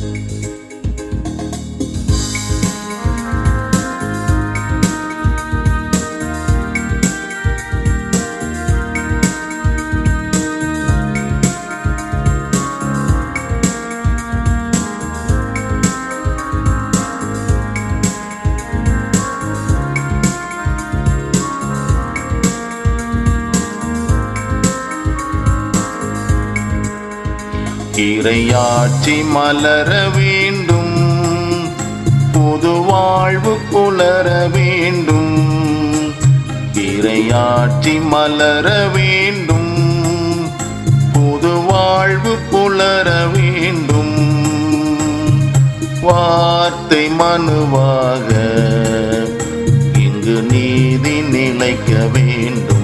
Música இறையாட்சி மலர வேண்டும். புது வாழ்வு புலர வேண்டும். இறையாட்சி மலர வேண்டும். புது வாழ்வு புலர வேண்டும். வார்த்தை மனுவாக இங்கு நீதி நிலைக்க வேண்டும்.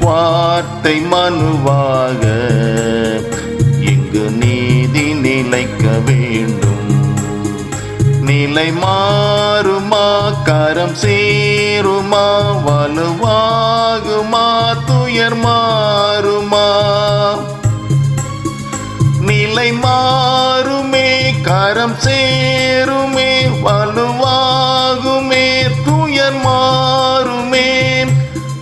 வார்த்தை மனுவாக இங்கு நீதி நிலைக்க வேண்டும். நிலை மாறுமா கரம் சேருமா வலுவாகுமா துயர் மாறுமா? நிலை மாறுமே கரம் சேருமே வலுவாகுமே துயர் மாறுமே.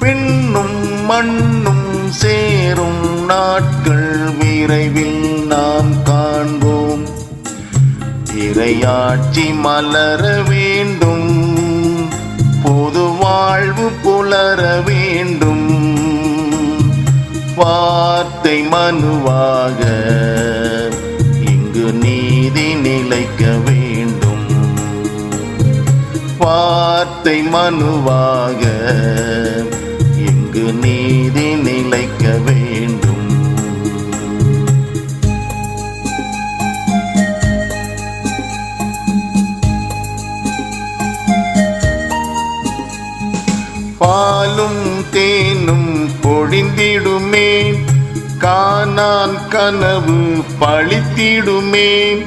பின்னும் மண்ணும் சேரும் நாட்கள் விரைவில் நாம் காண்போம். இறையாட்சி மலர வேண்டும். பொது வாழ்வு புலர வேண்டும். வார்த்தை மனுவாக இங்கு நீதி நிலைக்க வேண்டும். வார்த்தை மனுவாக பாலும் தேனும் பொழிந்திடுமே. காணான் கனவு பழித்திடுமே.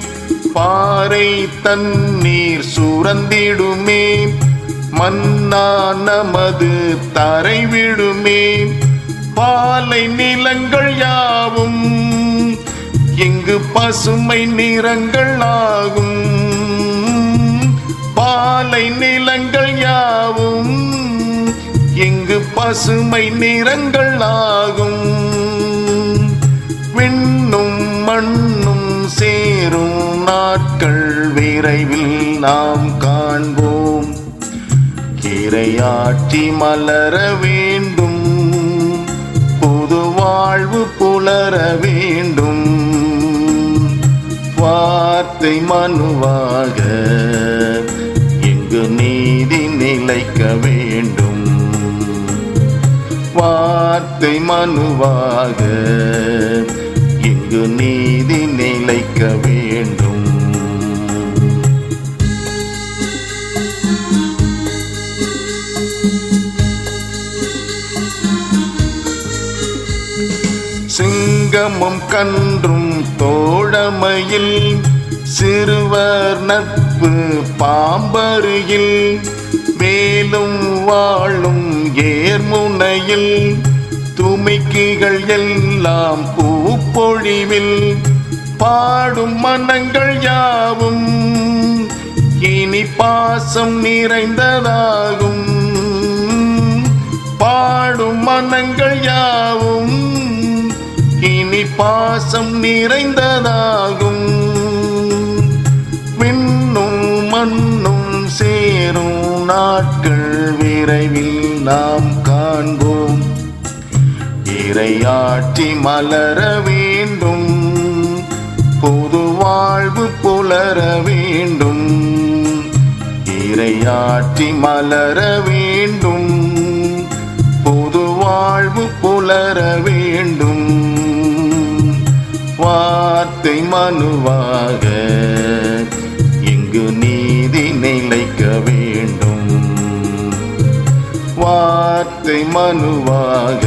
பாறை தண்ணீர் சுரந்திடுமே. மன்னா நமது தரைவிடுமே. பாலை நிலங்கள் யாவும் இங்கு பசுமை நிறங்கள் ஆகும். பாலை நிலங்கள் யாவும் இங்கு பசுமை நிறங்கள் ஆகும் விண்ணும் மண்ணும் சேரும் நாட்கள் விரைவில் நாம் காண்போம். இறையாட்சி மலர வேண்டும். புது வாழ்வு புலர வேண்டும். வார்த்தை மனுவாக வார்த்தை மனுவாக. இங்கு நீதி நிலைக்க வேண்டும். சிங்கமும் கன்றும் தோழமையில் சிறுவர் நட்பு பாம்பருகில் மேலும் வாழும் ஏர்முனையில் துமிக்கிகள் எல்லாம் பூப்பொழிவில் பாடும் மனங்கள் யாவும் இனி பாசம் நிறைந்ததாகும். பாடும் மனங்கள் யாவும் இனி பாசம் நிறைந்ததாகும். நாட்கள் விரைவில் நாம் காண்போம். இரையாற்றி மலர வேண்டும். பொது வாழ்வு புலர வேண்டும். இரையாற்றி மலர வேண்டும். பொது வாழ்வு புலர வேண்டும். வார்த்தை மனுவாக இசை மனுவாக.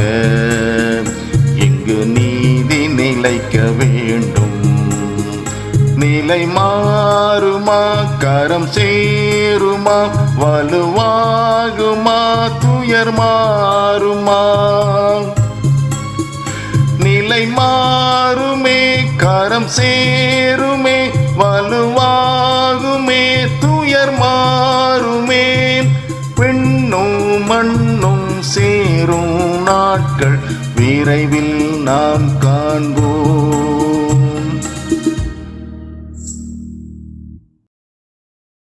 இங்கு நீதி நிலைக்க வேண்டும். நிலை மாறுமா கரம் சேருமா வலுவாகுமா துயர் மாறுமா? நிலை மாறுமே கரம் சேருமே வலுவா சேரும் நாட்கள் விரைவில் நாம் காண்போம்.